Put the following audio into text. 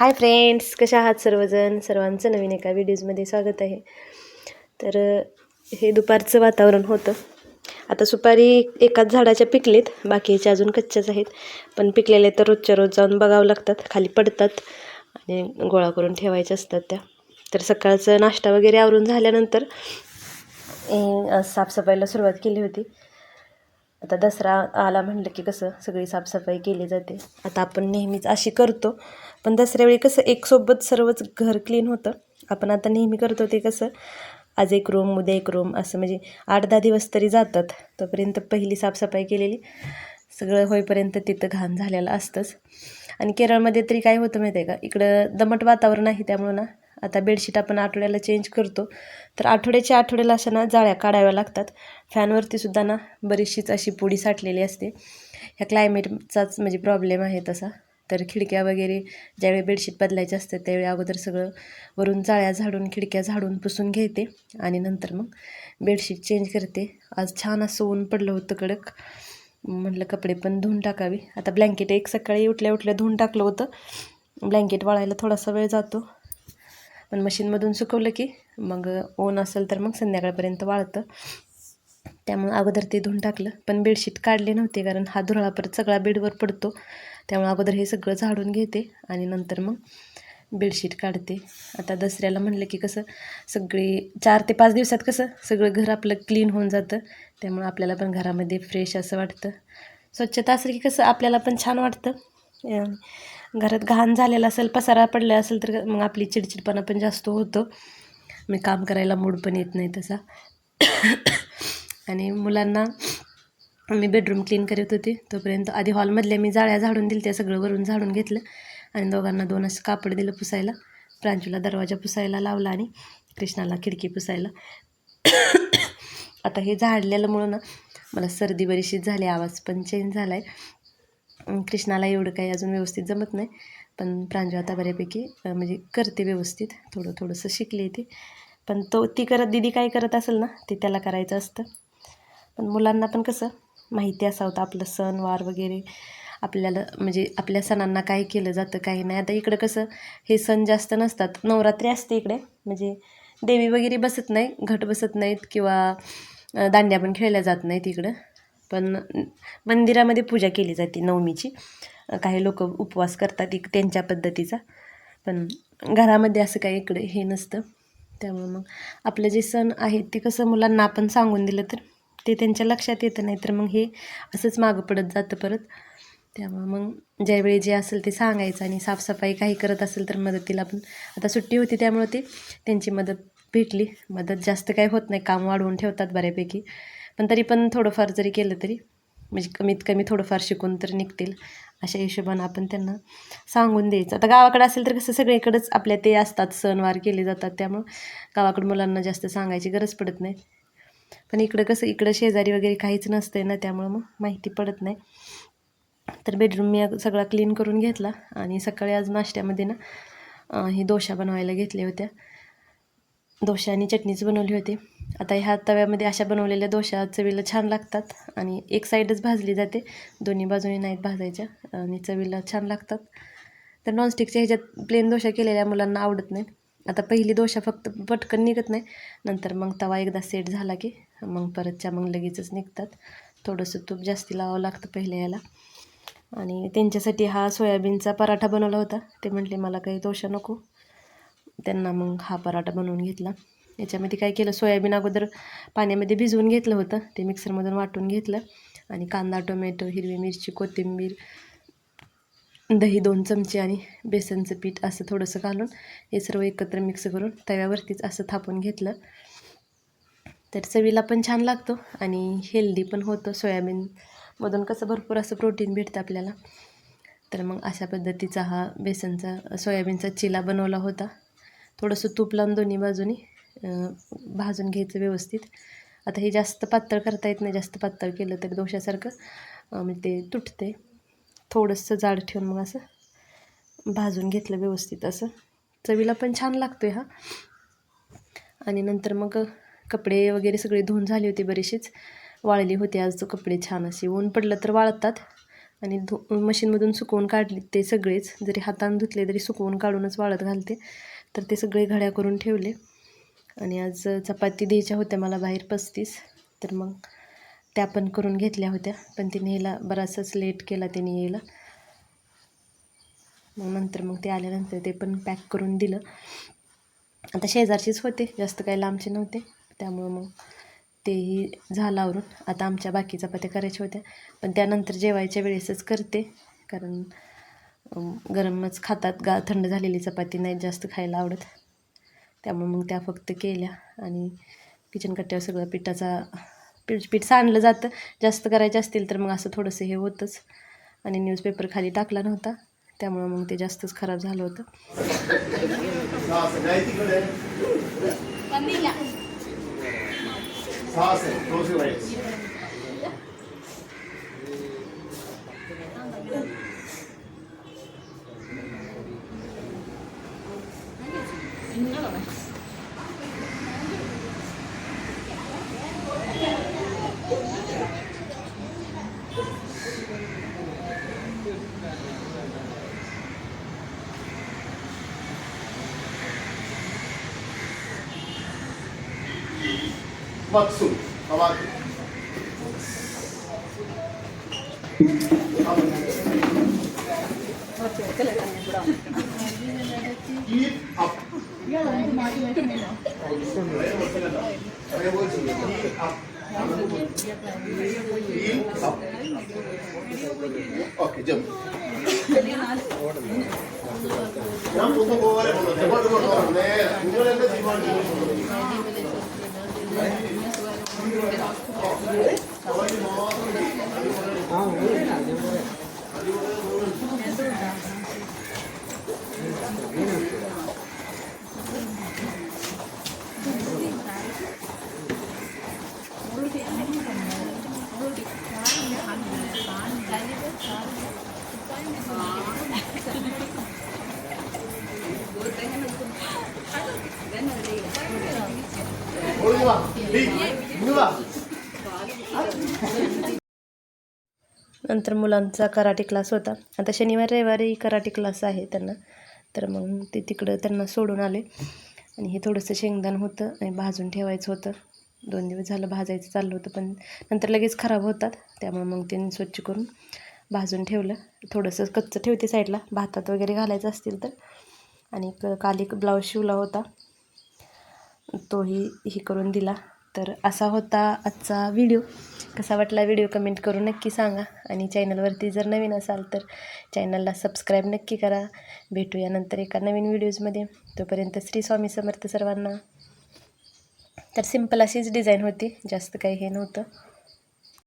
Hi friends कशा आहात सर्वजण? सर्वांचं नवीन एका व्हिडिओजमध्ये स्वागत आहे. तर हे दुपारचं वातावरण होतं. आता सुपारी एकाच झाडाच्या पिकलेत बाकीच्या अजून कच्च्याच आहेत. पण पिकलेले तर रोजच्या रोज जाऊन बघावं लागतात खाली पडतात आणि गोळा करून ठेवायच्या असतात त्या. तर सकाळचं नाश्ता वगैरे आवरून झाल्यानंतर साफसफाईला सुरुवात केली होती. आता दसरा आला म्हटलं की कसं सगळी साफसफाई केली जाते. आता आपण नेहमीच अशी करतो. पण दसऱ्यावेळी कसं एकसोबत सर्वच घर क्लीन होतं. आपण आता नेहमी करतो ते कसं आज एक रूम उद्या एक रूम असं म्हणजे आठ दहा दिवस तरी जातात. तोपर्यंत पहिली साफसफाई केलेली. सगळं होईपर्यंत तिथं घाण झालेलं असतंच. आणि केरळमध्ये तरी काय होतं माहिती आहे का? इकडं दमट वातावरण आहे त्यामुळं ना आता बेडशीट आपण आठवड्याला चेंज करतो. तर आठवड्याच्या आठवड्याला अशा ना जाळ्या काढाव्या लागतात. फॅनवरती सुद्धा ना बरीचशीच अशी पुडी साठलेली असते. ह्या क्लायमेटचाच म्हणजे प्रॉब्लेम आहे तसा. तर खिडक्या वगैरे ज्यावेळी बेडशीट बदलायचे असते त्यावेळी अगोदर सगळं वरून जाळ्या झाडून खिडक्या झाडून पुसून घेते आणि नंतर मग बेडशीट चेंज करते. आज छान असं ऊन पडलं होतं कडक. म्हटलं कपडे पण धुवून टाकावी. आता ब्लँकेट एक सकाळी उठल्या उठल्या धुवून टाकलं होतं. ब्लँकेट वाळायला थोडासा वेळ जातो. पण मशीनमधून सुकवलं की मग ऊन असेल तर मग संध्याकाळपर्यंत वाळतं. त्यामुळं अगोदर ते धुवून टाकलं. पण बेडशीट काढले नव्हते कारण हा धुरळा परत सगळा बेडवर पडतो. त्यामुळे अगोदर हे सगळं झाडून घेते आणि नंतर मग बेडशीट काढते. आता दसऱ्याला म्हणलं की कसं सगळी चार ते पाच दिवसात कसं सगळं घर आपलं क्लीन होऊन जातं. त्यामुळं आपल्याला पण घरामध्ये फ्रेश असं वाटतं. स्वच्छता असेल की कसं आपल्याला पण छान वाटतं. घरात घाण झालेला असेल पसारा पडला असेल तर मग आपली चिडचिडपणा पण जास्त होतो. मी काम करायला मूड पण येत नाही तसा. आणि मुलांना मी बेडरूम क्लीन करत होते. तोपर्यंत आधी हॉलमधल्या मी जाळ्या झाडून दिल्या त्या सगळं वरून झाडून घेतलं आणि दोघांना दोन असं कापड दिलं पुसायला. प्रांजूला दरवाजा पुसायला लावला आणि कृष्णाला खिडकी पुसायला. आता हे झाडलेल्यामुळं ना मला सर्दी बरीशीच झाली आवाज पण चेंज झाला आहे कृष्णाला एवढं काही अजून व्यवस्थित जमत नाही पण प्रांजू आता बऱ्यापैकी म्हणजे करते व्यवस्थित. थोडं थोडंसं शिकली ती. पण तो ती करत दिदी काय करत असेल ना ते त्याला करायचं असतं. पण मुलांना पण कसं माहिती असावं आपलं सणवार वगैरे आपल्याला म्हणजे आपल्या सणांना काय केलं जातं काही नाही. आता इकडं कसं हे सण जास्त नसतात. नवरात्री असते इकडे. म्हणजे देवी वगैरे बसत नाही घट बसत नाहीत किंवा दांड्या पण खेळल्या जात नाहीत इकडं. पण मंदिरामध्ये पूजा केली जाते नवमीची. काही लोक उपवास करतात एक त्यांच्या पद्धतीचा. पण घरामध्ये असं काही इकडे हे नसतं. त्यामुळं मग आपलं जे सण आहेत ते कसं मुलांना आपण सांगून दिलं तर ते त्यांच्या लक्षात येतं नाही तर मग हे असंच मागं पडत जातं परत. त्यामुळं मग ज्यावेळी जे असेल ते सांगायचं आणि साफसफाई काही करत असेल तर मदतीला पण. आता सुट्टी होती त्यामुळं ते त्यांची मदत भेटली. मदत जास्त काही होत नाही काम वाढवून ठेवतात बऱ्यापैकी. पण तरी पण थोडंफार जरी केलं तरी म्हणजे कमीत कमी थोडंफार शिकून तर निघतील. अशा हिशोबानं आपण त्यांना सांगून द्यायचं. आता गावाकडे असेल तर कसं सगळीकडेच आपल्या ते असतात सणवार केले जातात. त्यामुळं गावाकडं मुलांना जास्त सांगायची गरज पडत नाही. पण इकडं कसं इकडं शेजारी वगैरे काहीच नसतंय ना त्यामुळं मग माहिती पडत नाही. तर बेडरूम मी सगळा क्लीन करून घेतला आणि सकाळी आज नाश्त्यामध्ये ना ही दोशा बनवायला घेतल्या होत्या. दोशा आणि चटणीच बनवली होती. आता ह्या तव्यामध्ये अशा बनवलेल्या दोशा चवीला छान लागतात आणि एक साईडच भाजली जाते. दोन्ही बाजूनी नाहीत भाजायच्या आणि चवीला छान लागतात. तर नॉनस्टिकच्या ह्याच्यात प्लेन दोशा केलेल्या मुलांना आवडत नाही आता पहिली दोशा फक्त पटकन निघत नाही. नंतर मग तवा एकदा सेट झाला की मग परतच्या मग लगेचच निघतात. थोडंसं तूप जास्ती लावावं लागतं पहिल्या याला. आणि त्यांच्यासाठी हा सोयाबीनचा पराठा बनवला होता. ते म्हटले मला काही दोशा नको. त्यांना मग हा पराठा बनवून घेतला. याच्यामध्ये काय केलं सोयाबीन अगोदर पाण्यामध्ये भिजवून घेतलं होतं. ते मिक्सरमधून वाटून घेतलं. आणि कांदा टोमॅटो हिरवी मिरची कोथिंबीर दही दोन चमचे आणि बेसनचं पीठ असं थोडंसं घालून हे सर्व एकत्र मिक्स करून तव्यावरतीच असं थापून घेतलं. तर चवीला पण छान लागतो आणि हेल्दी पण होतं. सोयाबीनमधून कसं भरपूर असं प्रोटीन भेटतं आपल्याला. तर मग अशा पद्धतीचा हा बेसनचा सोयाबीनचा चिला बनवला होता. थोडंसं तूप लावून दोन्ही बाजूनी भाजून घ्यायचं व्यवस्थित. आता हे जास्त पातळ करता येत नाही. जास्त पातळ केलं तर दोशासारखं म्हणजे ते तुटते. थोडंसं जाड ठेवून मग असं भाजून घेतलं व्यवस्थित असं. चवीला पण छान लागतो आहे हा. आणि नंतर मग कपडे वगैरे सगळे धुवून झाले होते बरेचसेच. वाळली होते आज कपडे छान असे. ऊन पडलं तर वाळतात. आणि धु मशीनमधून सुकवून काढले ते सगळेच. जरी हातानं धुतले तरी सुकवून काढूनच वाळत घालते. तर ते सगळे घड्या करून ठेवले. आणि आज चपाती द्यायच्या होत्या मला बाहेर पस्तीस. तर मग त्या पण करून घेतल्या होत्या पण तिने यायला बराचसाच लेट केला तिने यायला. मग नंतर मग ते आल्यानंतर ते पण पॅक करून दिलं. आता शेजारचीच होते जास्त काही लांबचे नव्हते. त्यामुळं मग तेही झालं आवरून. आता आमच्या बाकी चपात्या करायच्या होत्या. पण त्यानंतर जेवायच्या वेळेसच करते कारण गरमच खातात गा थंड झालेली चपाती नाही जास्त खायला आवडत. त्यामुळे मग त्या फक्त केल्या आणि किचन कट्ट्यावर सगळं पिठाचा पीठ पीठ सांडलं जातं. जास्त करायचे असतील तर मग असं थोडंसं हे होतंच. आणि न्यूजपेपर खाली टाकला नव्हता. त्यामुळं मग ते जास्तच खराब झालं होतं. مقصود طبعا keep up. Keep up okay ജം ഞാൻ കുന്നു പോലെ നേരെ. നിങ്ങളെന്റെ തീരുമാനം 모릅니다. नंतर मुलांचा कराटे क्लास होता. आता शनिवार रविवारी कराटे क्लास आहे त्यांना. तर मग ते तिकडं त्यांना सोडून आले. आणि हे थोडंसं शेंगदाण होतं आणि भाजून ठेवायचं होतं. दोन दिवस झालं भाजायचं चाललं होतं पण नंतर लगेच खराब होतात. त्यामुळे मग ते स्वच्छ करून भाजून ठेवलं. थोडंसं कच्चं ठेवते साईडला. भातात वगैरे घालायचं असतील तर. आणि एक काल एक ब्लाऊज शिवला होता. तोही हे करून दिला. तर असा होता आजचा व्हिडिओ कसा वाटला व्हिडिओ कमेंट करून नक्की सांगा. आणि चॅनलवरती जर नवीन असाल तर चॅनलला सबस्क्राईब नक्की करा. भेटूया नंतर एका नवीन व्हिडिओजमध्ये तोपर्यंत श्री स्वामी समर्थ सर्वांना. तर सिंपल अशीच डिझाईन होती. जास्त काही हे नव्हतं.